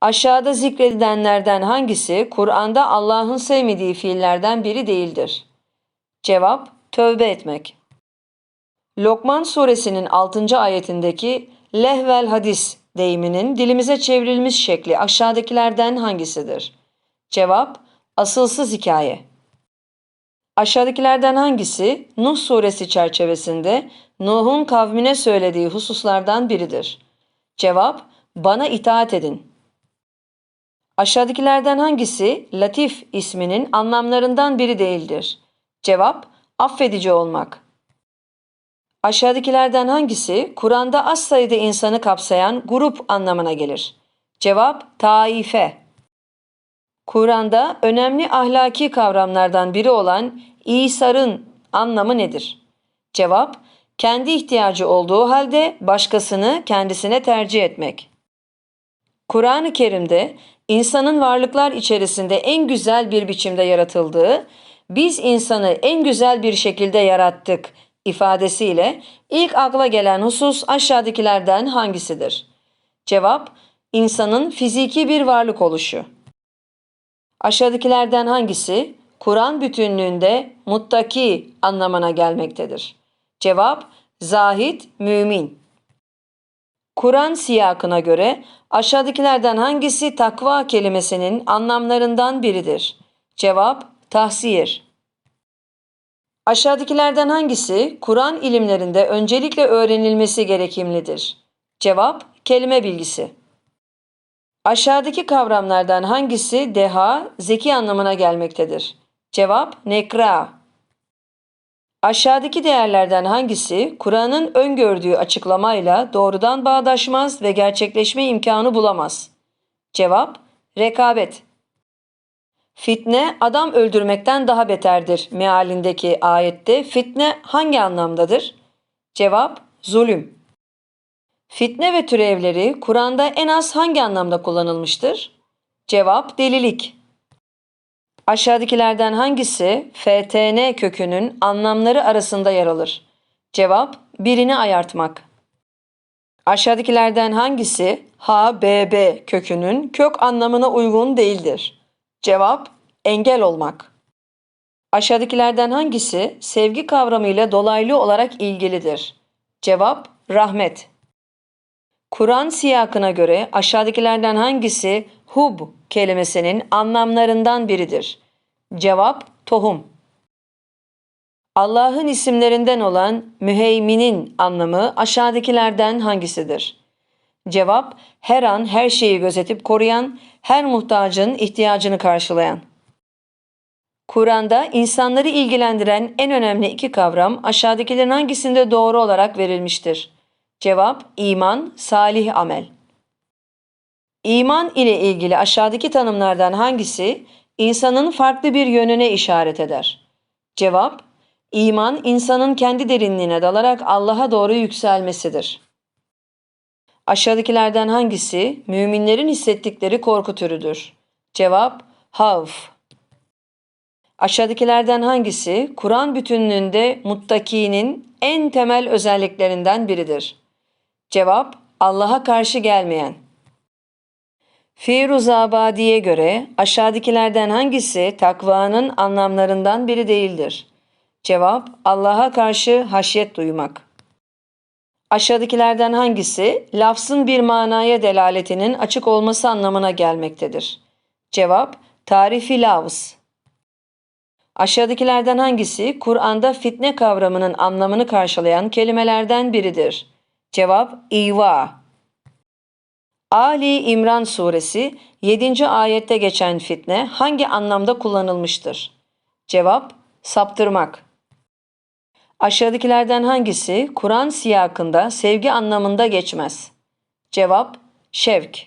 Aşağıda zikredilenlerden hangisi Kur'an'da Allah'ın sevmediği fiillerden biri değildir? Cevap, tövbe etmek. Lokman suresinin 6. ayetindeki lehvel hadis deyiminin dilimize çevrilmiş şekli aşağıdakilerden hangisidir? Cevap, asılsız hikaye. Aşağıdakilerden hangisi Nuh suresi çerçevesinde Nuh'un kavmine söylediği hususlardan biridir? Cevap, bana itaat edin. Aşağıdakilerden hangisi Latif isminin anlamlarından biri değildir? Cevap, affedici olmak. Aşağıdakilerden hangisi Kur'an'da az sayıda insanı kapsayan grup anlamına gelir? Cevap, taife. Kur'an'da önemli ahlaki kavramlardan biri olan İsar'ın anlamı nedir? Cevap, kendi ihtiyacı olduğu halde başkasını kendisine tercih etmek. Kur'an-ı Kerim'de insanın varlıklar içerisinde en güzel bir biçimde yaratıldığı, biz insanı en güzel bir şekilde yarattık ifadesiyle ilk akla gelen husus aşağıdakilerden hangisidir? Cevap, insanın fiziki bir varlık oluşu. Aşağıdakilerden hangisi Kur'an bütünlüğünde muttaki anlamına gelmektedir? Cevap, zahit, mümin. Kur'an siyakına göre aşağıdakilerden hangisi takva kelimesinin anlamlarından biridir? Cevap, tahsir. Aşağıdakilerden hangisi Kur'an ilimlerinde öncelikle öğrenilmesi gerekimlidir? Cevap, kelime bilgisi. Aşağıdaki kavramlardan hangisi deha, zeki anlamına gelmektedir? Cevap, nekra. Aşağıdaki değerlerden hangisi Kur'an'ın öngördüğü açıklamayla doğrudan bağdaşmaz ve gerçekleşme imkanı bulamaz? Cevap, rekabet. Fitne adam öldürmekten daha beterdir mealindeki ayette fitne hangi anlamdadır? Cevap, zulüm. Fitne ve türevleri Kur'an'da en az hangi anlamda kullanılmıştır? Cevap, delilik. Aşağıdakilerden hangisi FTN kökünün anlamları arasında yer alır? Cevap, birini ayartmak. Aşağıdakilerden hangisi HBB kökünün kök anlamına uygun değildir? Cevap, engel olmak. Aşağıdakilerden hangisi sevgi kavramıyla dolaylı olarak ilgilidir? Cevap, rahmet. Kur'an siyakına göre aşağıdakilerden hangisi hub kelimesinin anlamlarından biridir? Cevap, tohum. Allah'ın isimlerinden olan müheyminin anlamı aşağıdakilerden hangisidir? Cevap, her an her şeyi gözetip koruyan, her muhtacın ihtiyacını karşılayan. Kur'an'da insanları ilgilendiren en önemli iki kavram aşağıdakilerin hangisinde doğru olarak verilmiştir? Cevap, iman, salih amel. İman ile ilgili aşağıdaki tanımlardan hangisi insanın farklı bir yönüne işaret eder? Cevap, iman insanın kendi derinliğine dalarak Allah'a doğru yükselmesidir. Aşağıdakilerden hangisi müminlerin hissettikleri korku türüdür? Cevap, havf. Aşağıdakilerden hangisi Kur'an bütünlüğünde muttakinin en temel özelliklerinden biridir? Cevap, Allah'a karşı gelmeyen. Firuzabadi'ye göre aşağıdakilerden hangisi takvanın anlamlarından biri değildir? Cevap, Allah'a karşı haşyet duymak. Aşağıdakilerden hangisi lafzın bir manaya delaletinin açık olması anlamına gelmektedir? Cevap, tarifi lafz. Aşağıdakilerden hangisi Kur'an'da fitne kavramının anlamını karşılayan kelimelerden biridir? Cevap, İva. Ali İmran suresi 7. ayette geçen fitne hangi anlamda kullanılmıştır? Cevap, saptırmak. Aşağıdakilerden hangisi Kur'an siyakında sevgi anlamında geçmez? Cevap, şevk.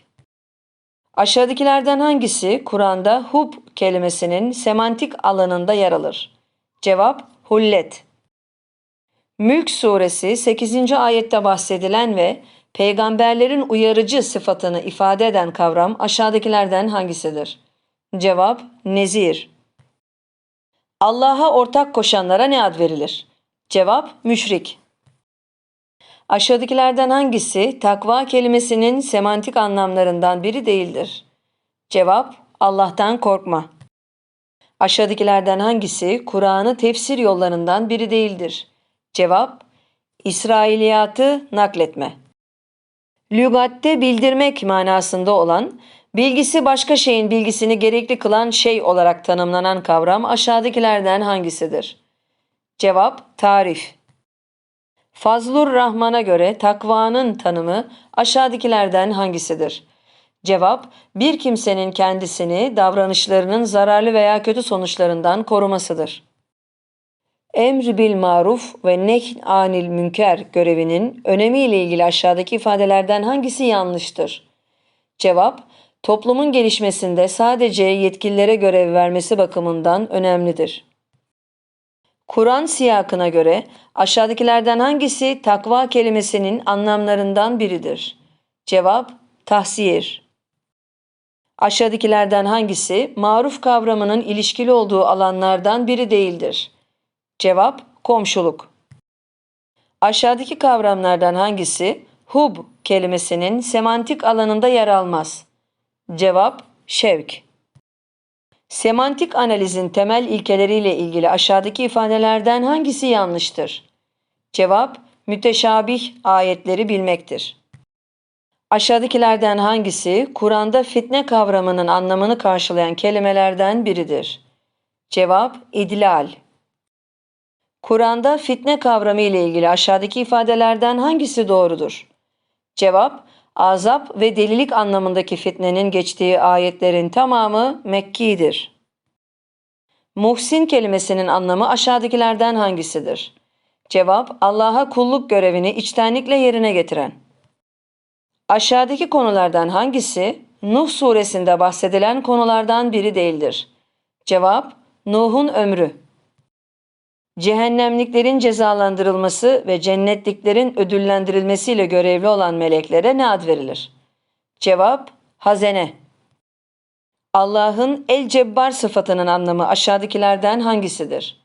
Aşağıdakilerden hangisi Kur'an'da hub kelimesinin semantik alanında yer alır? Cevap, hullet. Mülk suresi 8. ayette bahsedilen ve peygamberlerin uyarıcı sıfatını ifade eden kavram aşağıdakilerden hangisidir? Cevap, nezir. Allah'a ortak koşanlara ne ad verilir? Cevap, müşrik. Aşağıdakilerden hangisi takva kelimesinin semantik anlamlarından biri değildir? Cevap Allah'tan korkma. Aşağıdakilerden hangisi Kur'an'ı tefsir yollarından biri değildir? Cevap İsrailiyatı nakletme. Lügatte bildirmek manasında olan, bilgisi başka şeyin bilgisini gerekli kılan şey olarak tanımlanan kavram aşağıdakilerden hangisidir? Cevap tarif. Fazlur Rahman'a göre takvanın tanımı aşağıdakilerden hangisidir? Cevap, bir kimsenin kendisini davranışlarının zararlı veya kötü sonuçlarından korumasıdır. Emr bil maruf ve nehy anil münker görevinin önemiyle ilgili aşağıdaki ifadelerden hangisi yanlıştır? Cevap, toplumun gelişmesinde sadece yetkililere görev vermesi bakımından önemlidir. Kur'an siyakına göre aşağıdakilerden hangisi takva kelimesinin anlamlarından biridir? Cevap, tahsir. Aşağıdakilerden hangisi maruf kavramının ilişkili olduğu alanlardan biri değildir? Cevap, komşuluk. Aşağıdaki kavramlardan hangisi hub kelimesinin semantik alanında yer almaz? Cevap, şevk. Semantik analizin temel ilkeleriyle ilgili aşağıdaki ifadelerden hangisi yanlıştır? Cevap, müteşabih ayetleri bilmektir. Aşağıdakilerden hangisi Kur'an'da fitne kavramının anlamını karşılayan kelimelerden biridir? Cevap, idlal. Kur'an'da fitne kavramı ile ilgili aşağıdaki ifadelerden hangisi doğrudur? Cevap, azap ve delilik anlamındaki fitnenin geçtiği ayetlerin tamamı Mekki'dir. Muhsin kelimesinin anlamı aşağıdakilerden hangisidir? Cevap, Allah'a kulluk görevini içtenlikle yerine getiren. Aşağıdaki konulardan hangisi Nuh suresinde bahsedilen konulardan biri değildir? Cevap, Nuh'un ömrü. Cehennemliklerin cezalandırılması ve cennetliklerin ödüllendirilmesiyle görevli olan meleklere ne ad verilir? Cevap, hazene. Allah'ın El Cebbar sıfatının anlamı aşağıdakilerden hangisidir?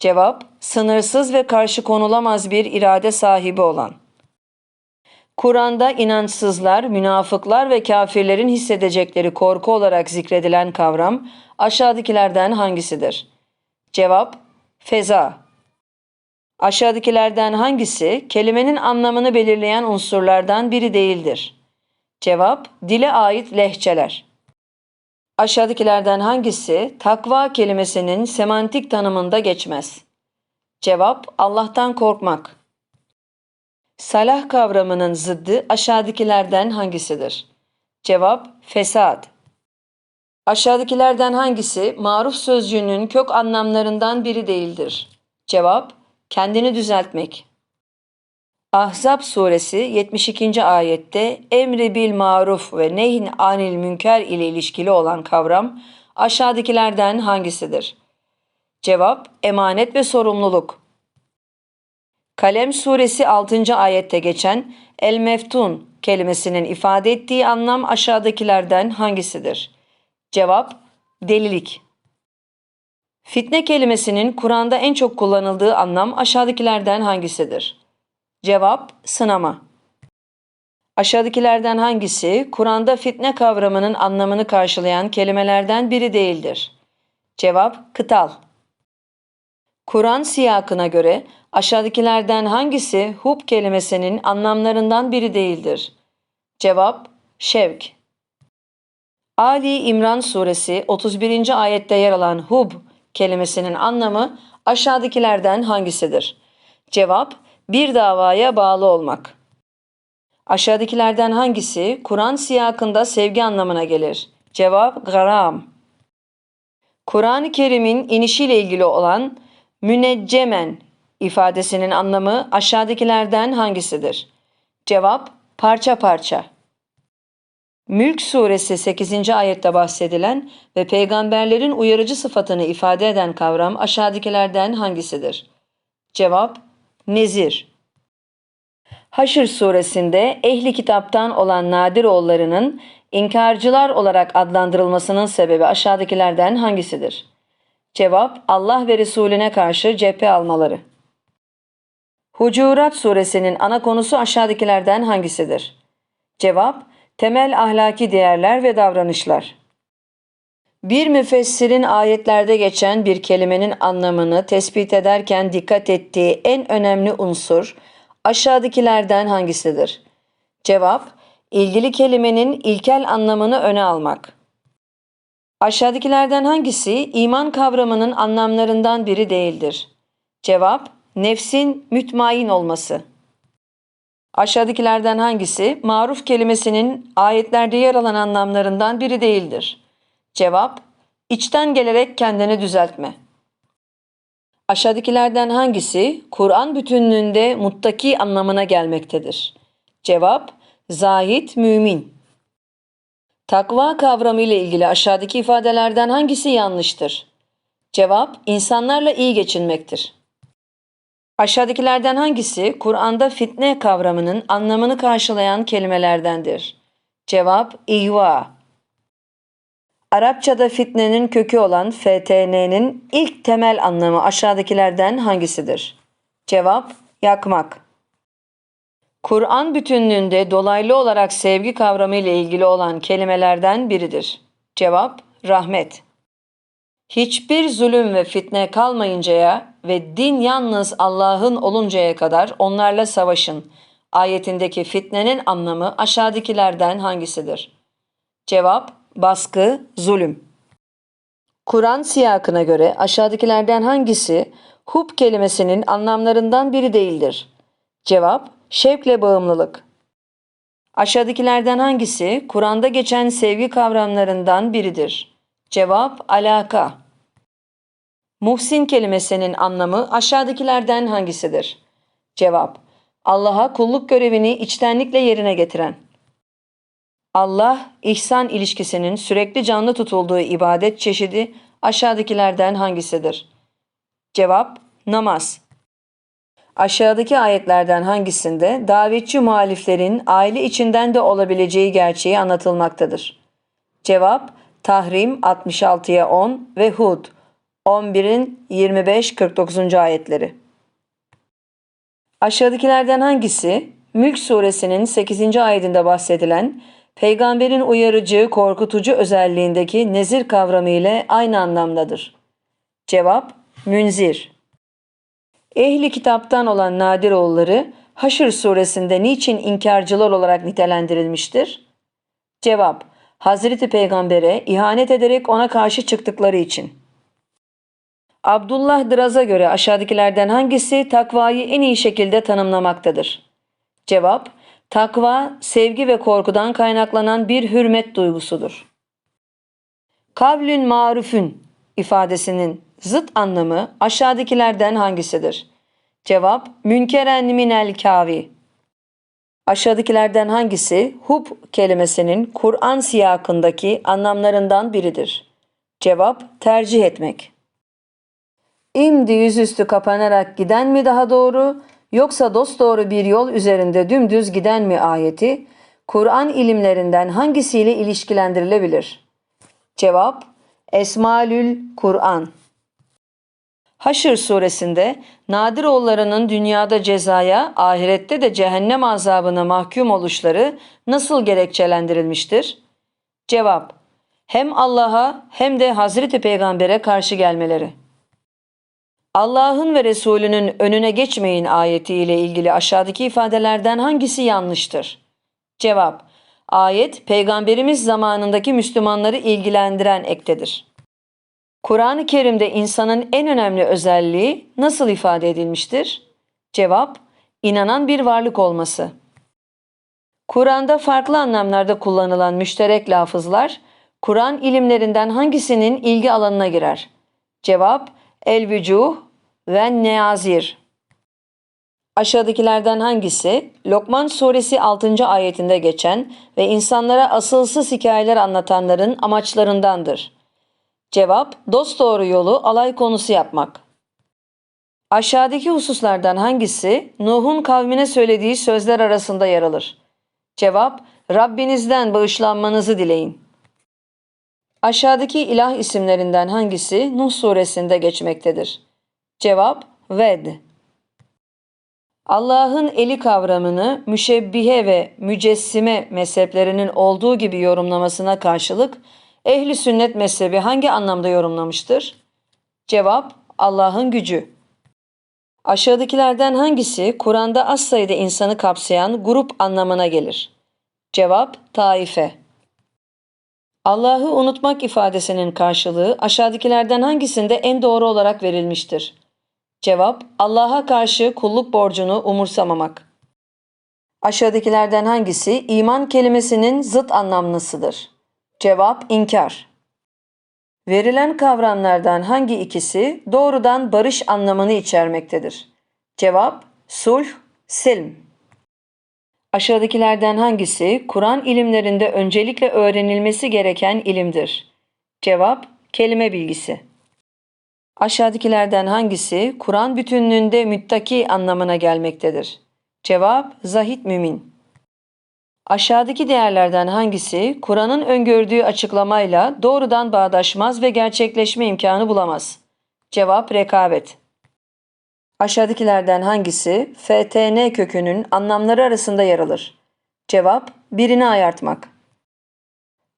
Cevap, sınırsız ve karşı konulamaz bir irade sahibi olan. Kur'an'da inançsızlar, münafıklar ve kafirlerin hissedecekleri korku olarak zikredilen kavram aşağıdakilerden hangisidir? Cevap, feza. Aşağıdakilerden hangisi kelimenin anlamını belirleyen unsurlardan biri değildir? Cevap, dile ait lehçeler. Aşağıdakilerden hangisi takva kelimesinin semantik tanımında geçmez? Cevap, Allah'tan korkmak. Salah kavramının zıddı aşağıdakilerden hangisidir? Cevap, fesat. Aşağıdakilerden hangisi maruf sözcüğünün kök anlamlarından biri değildir? Cevap, kendini düzeltmek. Ahzab suresi 72. ayette emri bil maruf ve nehin anil münker ile ilişkili olan kavram aşağıdakilerden hangisidir? Cevap, emanet ve sorumluluk. Kalem suresi 6. ayette geçen el meftun kelimesinin ifade ettiği anlam aşağıdakilerden hangisidir? Cevap, delilik. Fitne kelimesinin Kur'an'da en çok kullanıldığı anlam aşağıdakilerden hangisidir? Cevap, sınama. Aşağıdakilerden hangisi Kur'an'da fitne kavramının anlamını karşılayan kelimelerden biri değildir? Cevap, kıtal. Kur'an siyakına göre aşağıdakilerden hangisi hub kelimesinin anlamlarından biri değildir? Cevap, şevk. Ali İmran suresi 31. ayette yer alan hub kelimesinin anlamı aşağıdakilerden hangisidir? Cevap, bir davaya bağlı olmak. Aşağıdakilerden hangisi Kur'an siyakında sevgi anlamına gelir? Cevap, garam. Kur'an-ı Kerim'in inişiyle ilgili olan müneccemen ifadesinin anlamı aşağıdakilerden hangisidir? Cevap, parça parça. Mülk suresi 8. ayette bahsedilen ve peygamberlerin uyarıcı sıfatını ifade eden kavram aşağıdakilerden hangisidir? Cevap, nezir. Haşr suresinde ehli kitaptan olan Nadir oğullarının inkarcılar olarak adlandırılmasının sebebi aşağıdakilerden hangisidir? Cevap, Allah ve Resulüne karşı cephe almaları. Hucurat suresinin ana konusu aşağıdakilerden hangisidir? Cevap, temel ahlaki değerler ve davranışlar. Bir müfessirin ayetlerde geçen bir kelimenin anlamını tespit ederken dikkat ettiği en önemli unsur aşağıdakilerden hangisidir? Cevap, ilgili kelimenin ilkel anlamını öne almak. Aşağıdakilerden hangisi iman kavramının anlamlarından biri değildir? Cevap, nefsin mütmain olması. Aşağıdakilerden hangisi maruf kelimesinin ayetlerde yer alan anlamlarından biri değildir? Cevap, içten gelerek kendini düzeltme. Aşağıdakilerden hangisi Kur'an bütünlüğünde muttaki anlamına gelmektedir? Cevap, zahit mümin. Takva kavramı ile ilgili aşağıdaki ifadelerden hangisi yanlıştır? Cevap, insanlarla iyi geçinmektir. Aşağıdakilerden hangisi Kur'an'da fitne kavramının anlamını karşılayan kelimelerdendir? Cevap, ihva. Arapçada fitnenin kökü olan FTN'nin ilk temel anlamı aşağıdakilerden hangisidir? Cevap, yakmak. Kur'an bütünlüğünde dolaylı olarak sevgi kavramı ile ilgili olan kelimelerden biridir. Cevap, rahmet. Hiçbir zulüm ve fitne kalmayıncaya ve din yalnız Allah'ın oluncaya kadar onlarla savaşın. Ayetindeki fitnenin anlamı aşağıdakilerden hangisidir? Cevap, baskı, zulüm. Kur'an siyakına göre aşağıdakilerden hangisi hub kelimesinin anlamlarından biri değildir? Cevap, şevkle bağımlılık. Aşağıdakilerden hangisi Kur'an'da geçen sevgi kavramlarından biridir? Cevap, alaka. Muhsin kelimesinin anlamı aşağıdakilerden hangisidir? Cevap, Allah'a kulluk görevini içtenlikle yerine getiren. Allah, ihsan ilişkisinin sürekli canlı tutulduğu ibadet çeşidi aşağıdakilerden hangisidir? Cevap, namaz. Aşağıdaki ayetlerden hangisinde davetçi muhaliflerin aile içinden de olabileceği gerçeği anlatılmaktadır? Cevap, Tahrim 66'ya 10 ve Hud 11'in 25-49. ayetleri. Aşağıdakilerden hangisi Mülk suresinin 8. ayetinde bahsedilen peygamberin uyarıcı, korkutucu özelliğindeki nezir kavramı ile aynı anlamdadır? Cevap, münzir. Ehli kitaptan olan Nadiroğulları Haşr suresinde niçin inkarcılar olarak nitelendirilmiştir? Cevap, Hazreti Peygamber'e ihanet ederek ona karşı çıktıkları için. Abdullah Draz'a göre aşağıdakilerden hangisi takvayı en iyi şekilde tanımlamaktadır? Cevap, takva sevgi ve korkudan kaynaklanan bir hürmet duygusudur. Kavlün marufün ifadesinin zıt anlamı aşağıdakilerden hangisidir? Cevap, münkeren minel kavi. Aşağıdakilerden hangisi hub kelimesinin Kur'an siyakındaki anlamlarından biridir? Cevap, tercih etmek. İmdi yüzüstü kapanarak giden mi daha doğru yoksa dosdoğru bir yol üzerinde dümdüz giden mi ayeti Kur'an ilimlerinden hangisiyle ilişkilendirilebilir? Cevap Esmalül Kur'an Haşr suresinde Nadiroğullarının dünyada cezaya, ahirette de cehennem azabına mahkum oluşları nasıl gerekçelendirilmiştir? Cevap Hem Allah'a hem de Hazreti Peygamber'e karşı gelmeleri. Allah'ın ve Resulünün önüne geçmeyin ayeti ile ilgili aşağıdaki ifadelerden hangisi yanlıştır? Cevap Ayet peygamberimiz zamanındaki Müslümanları ilgilendiren ektedir. Kur'an-ı Kerim'de insanın en önemli özelliği nasıl ifade edilmiştir? Cevap, inanan bir varlık olması. Kur'an'da farklı anlamlarda kullanılan müşterek lafızlar, Kur'an ilimlerinden hangisinin ilgi alanına girer? Cevap, el-vücuh ve neazir. Aşağıdakilerden hangisi Lokman suresi 6. ayetinde geçen ve insanlara asılsız hikayeler anlatanların amaçlarındandır? Cevap, dosdoğru yolu alay konusu yapmak. Aşağıdaki hususlardan hangisi Nuh'un kavmine söylediği sözler arasında yer alır? Cevap, Rabbinizden bağışlanmanızı dileyin. Aşağıdaki ilah isimlerinden hangisi Nuh suresinde geçmektedir? Cevap, Ved. Allah'ın eli kavramını müşebbihe ve mücessime mezheplerinin olduğu gibi yorumlamasına karşılık ehli sünnet mezhebi hangi anlamda yorumlamıştır? Cevap Allah'ın gücü. Aşağıdakilerden hangisi Kur'an'da az sayıda insanı kapsayan grup anlamına gelir? Cevap taife. Allah'ı unutmak ifadesinin karşılığı aşağıdakilerden hangisinde en doğru olarak verilmiştir? Cevap Allah'a karşı kulluk borcunu umursamamak. Aşağıdakilerden hangisi iman kelimesinin zıt anlamlısıdır? Cevap inkar. Verilen kavramlardan hangi ikisi doğrudan barış anlamını içermektedir? Cevap sulh, silm. Aşağıdakilerden hangisi Kur'an ilimlerinde öncelikle öğrenilmesi gereken ilimdir? Cevap kelime bilgisi. Aşağıdakilerden hangisi Kur'an bütünlüğünde müttaki anlamına gelmektedir? Cevap zahit mümin. Aşağıdaki değerlerden hangisi Kur'an'ın öngördüğü açıklamayla doğrudan bağdaşmaz ve gerçekleşme imkanı bulamaz? Cevap rekabet. Aşağıdakilerden hangisi FTN kökünün anlamları arasında yer alır? Cevap birini ayartmak.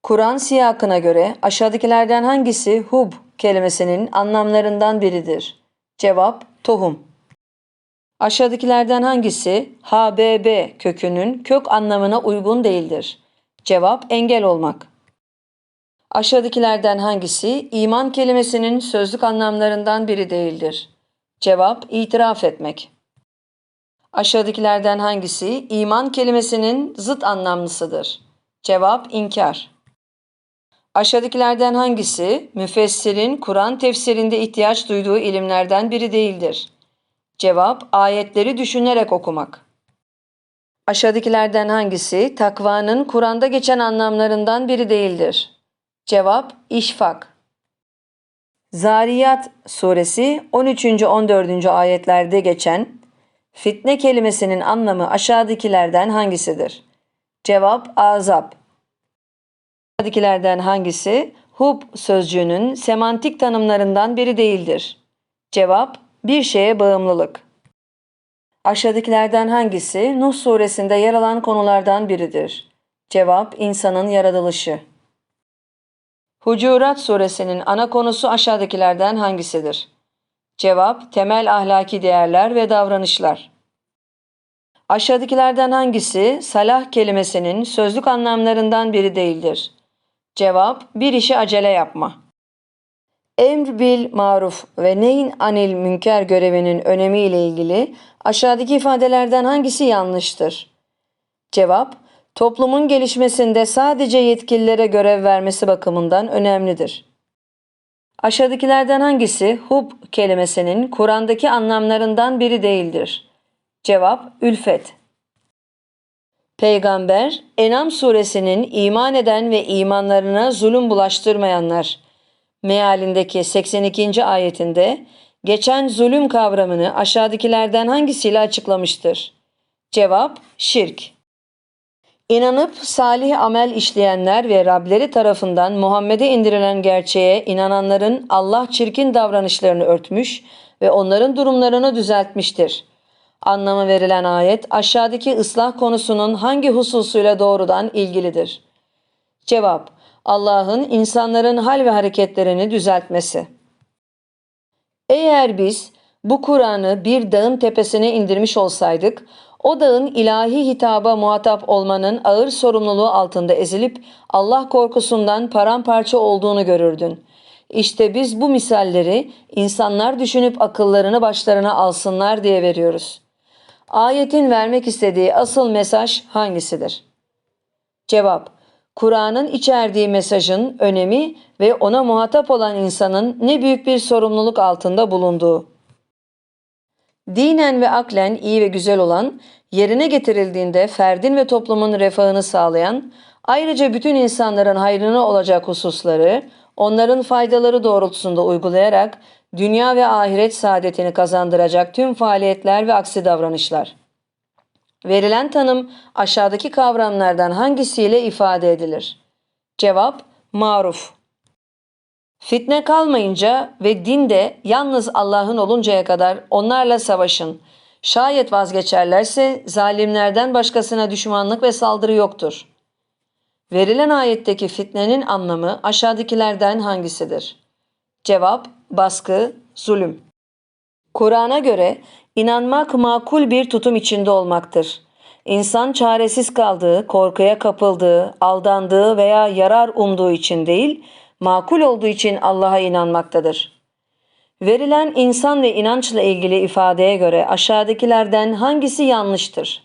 Kur'an siyakına göre aşağıdakilerden hangisi hub kelimesinin anlamlarından biridir? Cevap tohum. Aşağıdakilerden hangisi HBB kökünün kök anlamına uygun değildir? Cevap engel olmak. Aşağıdakilerden hangisi iman kelimesinin sözlük anlamlarından biri değildir? Cevap itiraf etmek. Aşağıdakilerden hangisi iman kelimesinin zıt anlamlısıdır? Cevap inkar. Aşağıdakilerden hangisi müfessirin Kur'an tefsirinde ihtiyaç duyduğu ilimlerden biri değildir? Cevap ayetleri düşünerek okumak. Aşağıdakilerden hangisi takvanın Kur'an'da geçen anlamlarından biri değildir? Cevap işfak. Zariyat suresi 13. 14. ayetlerde geçen fitne kelimesinin anlamı aşağıdakilerden hangisidir? Cevap azap. Aşağıdakilerden hangisi hub sözcüğünün semantik tanımlarından biri değildir? Cevap bir şeye bağımlılık. Aşağıdakilerden hangisi Nuh suresinde yer alan konulardan biridir? Cevap insanın yaratılışı. Hucurat suresinin ana konusu aşağıdakilerden hangisidir? Cevap temel ahlaki değerler ve davranışlar. Aşağıdakilerden hangisi salah kelimesinin sözlük anlamlarından biri değildir? Cevap bir işi acele yapma. Emr bil maruf ve neyin anil münker görevinin önemi ile ilgili aşağıdaki ifadelerden hangisi yanlıştır? Cevap toplumun gelişmesinde sadece yetkililere görev vermesi bakımından önemlidir. Aşağıdakilerden hangisi hub kelimesinin Kur'an'daki anlamlarından biri değildir? Cevap ülfet. Peygamber Enam suresinin iman eden ve imanlarına zulüm bulaştırmayanlar mealindeki 82. ayetinde geçen zulüm kavramını aşağıdakilerden hangisiyle açıklamıştır? Cevap şirk. İnanıp salih amel işleyenler ve Rableri tarafından Muhammed'e indirilen gerçeğe inananların Allah çirkin davranışlarını örtmüş ve onların durumlarını düzeltmiştir. Anlamı verilen ayet aşağıdaki ıslah konusunun hangi hususuyla doğrudan ilgilidir? Cevap Allah'ın insanların hal ve hareketlerini düzeltmesi. Eğer biz bu Kur'an'ı bir dağın tepesine indirmiş olsaydık, o dağın ilahi hitaba muhatap olmanın ağır sorumluluğu altında ezilip Allah korkusundan paramparça olduğunu görürdün. İşte biz bu misalleri insanlar düşünüp akıllarını başlarına alsınlar diye veriyoruz. Ayetin vermek istediği asıl mesaj hangisidir? Cevap Kur'an'ın içerdiği mesajın önemi ve ona muhatap olan insanın ne büyük bir sorumluluk altında bulunduğu. Dinen ve aklen iyi ve güzel olan, yerine getirildiğinde ferdin ve toplumun refahını sağlayan, ayrıca bütün insanların hayrına olacak hususları, onların faydaları doğrultusunda uygulayarak dünya ve ahiret saadetini kazandıracak tüm faaliyetler ve aksi davranışlar. Verilen tanım aşağıdaki kavramlardan hangisiyle ifade edilir? Cevap maruf. Fitne kalmayınca ve din de yalnız Allah'ın oluncaya kadar onlarla savaşın. Şayet vazgeçerlerse zalimlerden başkasına düşmanlık ve saldırı yoktur. Verilen ayetteki fitnenin anlamı aşağıdakilerden hangisidir? Cevap, baskı, zulüm. Kur'an'a göre inanmak makul bir tutum içinde olmaktır. İnsan çaresiz kaldığı, korkuya kapıldığı, aldandığı veya yarar umduğu için değil, makul olduğu için Allah'a inanmaktadır. Verilen insan ve inançla ilgili ifadeye göre aşağıdakilerden hangisi yanlıştır?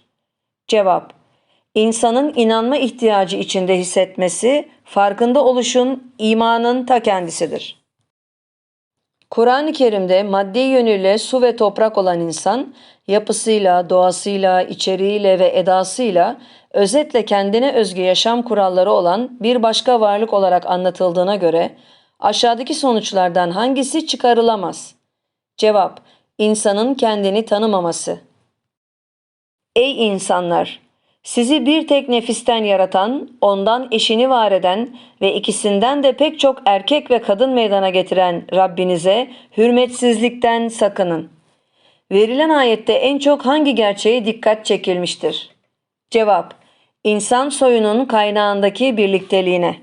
Cevap İnsanın inanma ihtiyacı içinde hissetmesi, farkında oluşun imanın ta kendisidir. Kur'an-ı Kerim'de maddi yönüyle su ve toprak olan insan, yapısıyla, doğasıyla, içeriğiyle ve edasıyla özetle kendine özgü yaşam kuralları olan bir başka varlık olarak anlatıldığına göre aşağıdaki sonuçlardan hangisi çıkarılamaz? Cevap: İnsanın kendini tanımaması. Ey insanlar! Sizi bir tek nefisten yaratan, ondan eşini var eden ve ikisinden de pek çok erkek ve kadın meydana getiren Rabbinize hürmetsizlikten sakının. Verilen ayette en çok hangi gerçeğe dikkat çekilmiştir? Cevap: İnsan soyunun kaynağındaki birlikteliğine.